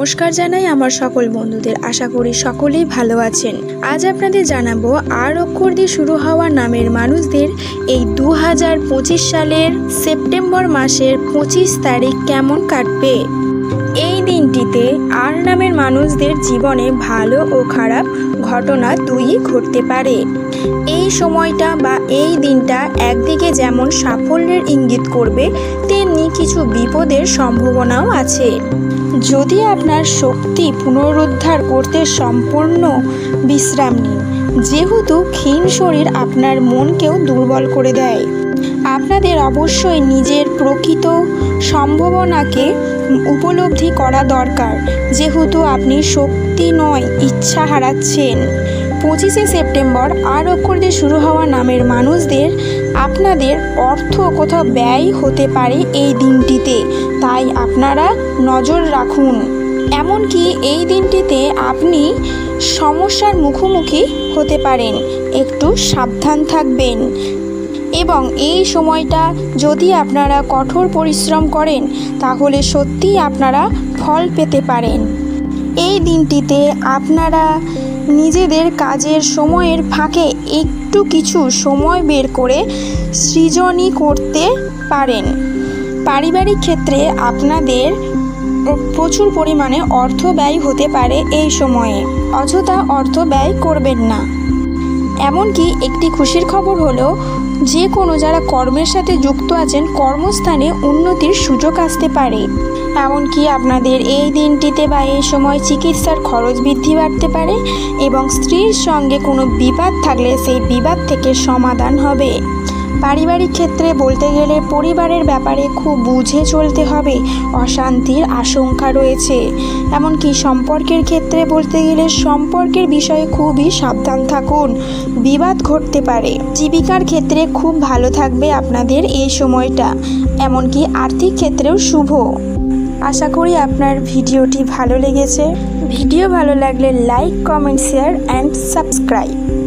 নমস্কার জানাই আমার সকল বন্ধুদের। আশা করি সকলেই ভালো আছেন। আজ আপনাদের জানাব আর অক্ষর দিয়ে শুরু হওয়া নামের মানুষদের এই দু হাজার পঁচিশ সালের সেপ্টেম্বর মাসের পঁচিশ তারিখ কেমন কাটবে? দিনটিতে আর নামের মানুষদের জীবনে ভালো ও খারাপ ঘটনা দুই ঘটতে পারে। এই সময়টা বা এই দিনটা একদিকে যেমন সাফল্যের ইঙ্গিত করবে, তেমনি কিছু বিপদের সম্ভাবনাও আছে। যদি আপনার শক্তি পুনরুদ্ধার করতে সম্পূর্ণ বিশ্রাম নিন, যেহেতু ক্ষীণ শরীর আপনার মনকেও দুর্বল করে দেয়। আপনাদের অবশ্যই নিজের প্রকৃত সম্ভাবনাকে উপলব্ধি করা দরকার। যেহেতু আপনি শক্তি নয়, ইচ্ছা হারাচ্ছেন। পঁচিশে সেপ্টেম্বর আর অক্ষর দিয়ে শুরু হওয়া নামের মানুষদের আপনাদের অর্থ কোথাও ব্যয় হতে পারে এই দিনটিতে। তাই আপনারা নজর রাখুন। এমনকি এই দিনটিতে আপনি সমস্যার মুখোমুখি হতে পারেন। একটু সাবধান থাকবেন। এবং এই সময়টা যদি আপনারা কঠোর পরিশ্রম করেন, তাহলে সত্যিই আপনারা ফল পেতে পারেন। এই দিনটিতে আপনারা নিজেদের কাজের সময়ের ফাঁকে একটু কিছু সময় বের করে সৃজনী করতে পারেন। পারিবারিক ক্ষেত্রে আপনাদের প্রচুর পরিমাণে অর্থ ব্যয় হতে পারে এই সময়ে। অযথা অর্থ ব্যয় করবেন না। এমনকি একটি খুশির খবর হলো, যে কোনো যারা কর্মের সাথে যুক্ত আছেন, কর্মস্থানে উন্নতির সুযোগ আসতে পারে। এমনকি আপনাদের এই দিনটিতে বা এই সময় চিকিৎসার খরচ বৃদ্ধি বাড়তে পারে এবং স্ত্রীর সঙ্গে কোনো বিবাদ থাকলে সেই বিবাদ থেকে সমাধান হবে। পারিবারিক ক্ষেত্রে বলতে গেলে পরিবারের ব্যাপারে খুব বুঝে চলতে হবে। অশান্তির আশঙ্কা রয়েছে। এমনকি সম্পর্কের ক্ষেত্রে বলতে গেলে সম্পর্কের বিষয়ে খুবই সাবধান থাকুন। বিবাদ ঘটতে পারে। জীবিকার ক্ষেত্রে খুব ভালো থাকবে আপনাদের এই সময়টা। এমনকি আর্থিক ক্ষেত্রেও শুভ। আশা করি আপনার ভিডিওটি ভালো লেগেছে। ভিডিও ভালো লাগলে like, comment, share and subscribe